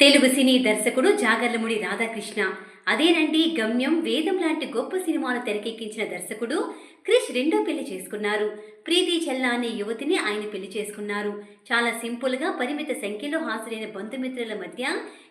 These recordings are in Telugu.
తెలుగు సినీ దర్శకుడు జాగర్లముడి రాధాకృష్ణ. అదేనండి గమ్యం వేదం లాంటి గొప్ప సినిమాను తెరకెక్కించిన దర్శకుడు క్రిష్ రెండో పెళ్ళి చేసుకున్నారు. ప్రీతి చెల్లా అనే యువతిని ఆయన పెళ్ళి చేసుకున్నారు. చాలా సింపుల్గా పరిమిత సంఖ్యలో హాజరైన బంధుమిత్రుల మధ్య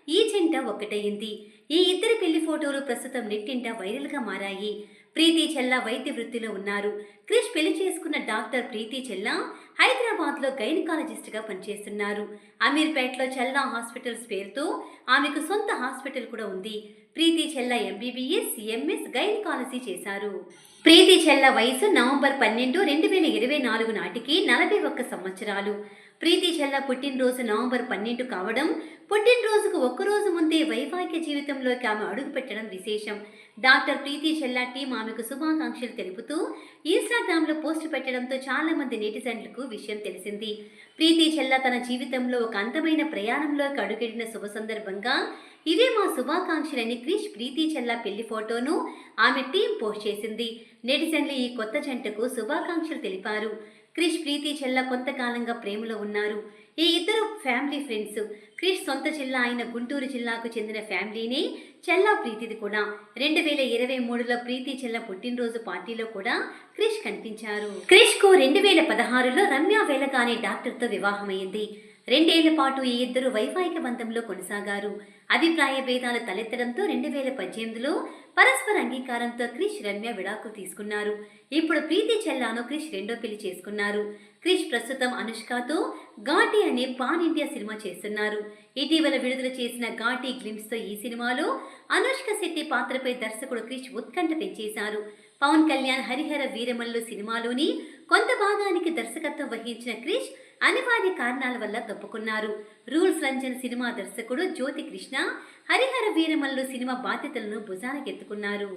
ఈ జంట ఒక్కటయింది. ఈ ఇద్దరు పెళ్ళి ఫోటోలు ప్రస్తుతం నెట్టింట వైరల్గా మారాయి. ప్రీతి చెల్లా వైద్య వృత్తిలో ఉన్నారు. క్రిష్ పెళ్ళి చేసుకున్న డాక్టర్ ప్రీతి చెల్లా హైదరాబాద్లో గైనకాలజిస్ట్గా పనిచేస్తున్నారు. అమీర్పేటలో చెల్లా హాస్పిటల్స్ పేరుతో ఆమెకు సొంత హాస్పిటల్ కూడా ఉంది. Preethi Chella MBBS CMS gynaecology చేశారు. ప్రీతి చెల్ల వయసు నవంబర్ పన్నెండు రెండు వేల ఇరవై నాలుగు నాటికి నలభై ఒక్క సంవత్సరాలు. ప్రీతి చెల్ల పుట్టినరోజు నవంబర్ పన్నెండు కావడం పుట్టినరోజుకు ఒక్కరోజు ముందే వైవాహిక జీవితంలోకి ఆమె అడుగుపెట్టడం విశేషం. డాక్టర్ ప్రీతి చెల్లా టీం ఆమెకు శుభాకాంక్షలు తెలుపుతూ ఇన్స్టాగ్రామ్లో పోస్ట్ పెట్టడంతో చాలా మంది నెటిజన్లకు విషయం తెలిసింది. ప్రీతి చెల్ల తన జీవితంలో ఒక అందమైన ప్రయాణంలోకి అడుగెడిన శుభ సందర్భంగా ఇవే మా శుభాకాంక్షలని క్రిష్ ప్రీతి చెల్ల పెళ్ళి ఫోటోను ఆమె టీం పోస్ట్ చేసింది. నెటిజన్లు ఈ కొత్త జంటకు శుభాకాంక్షలు తెలిపారు. క్రిష్ ప్రీతి చెల్ల కొంతకాలంగా ప్రేమలో ఉన్నారు. ఈ ఇద్దరు ఫ్యామిలీ ఫ్రెండ్స్ క్రిష్ సొంత జిల్లా అయిన గుంటూరు జిల్లాకు చెందిన ఫ్యామిలీనే చెల్లా ప్రీతిది కూడా. రెండు వేల ఇరవై మూడులో ప్రీతి చెల్ల పుట్టినరోజు పార్టీలో కూడా క్రిష్ కనిపించారు. క్రిష్కు రెండు వేల పదహారులో రమ్య వేలగా అనే డాక్టర్తో వివాహమైంది. రెండేళ్ళ పాటు ఈ ఇద్దరు వైవాహిక బంధంలో కొనసాగారు. అభిప్రాయ భేదాలు తలెత్తడంతో రెండు వేల పద్దెనిమిదిలో పరస్పర అంగీకారంతో క్రిష్ రమ్య విడాకులు తీసుకున్నారు. ఇప్పుడు ప్రీతి చెల్లాను క్రిష్ రెండో పెళ్ళి చేసుకున్నారు. క్రిష్ ప్రస్తుతం అనుష్కతో ఘాటి అనే పాన్ ఇండియా సినిమా చేస్తున్నారు. ఇటీవల విడుదల చేసిన ఘాటి గ్లిమ్స్తో ఈ సినిమాలో అనుష్క శెట్టి పాత్రపై దర్శకుడు క్రిష్ ఉత్కంఠ పెంచేశారు. పవన్ కళ్యాణ్ హరిహర వీరమల్లు సినిమాలోని కొంత భాగానికి దర్శకత్వం వహించిన క్రిష్ అనివార్య కారణాల వల్ల తప్పుకున్నారు. రూల్స్ రంజన్ సినిమా దర్శకుడు జ్యోతి కృష్ణ హరిహర వీరమల్లు సినిమా బాధ్యతలను భుజానకెత్తుకున్నారు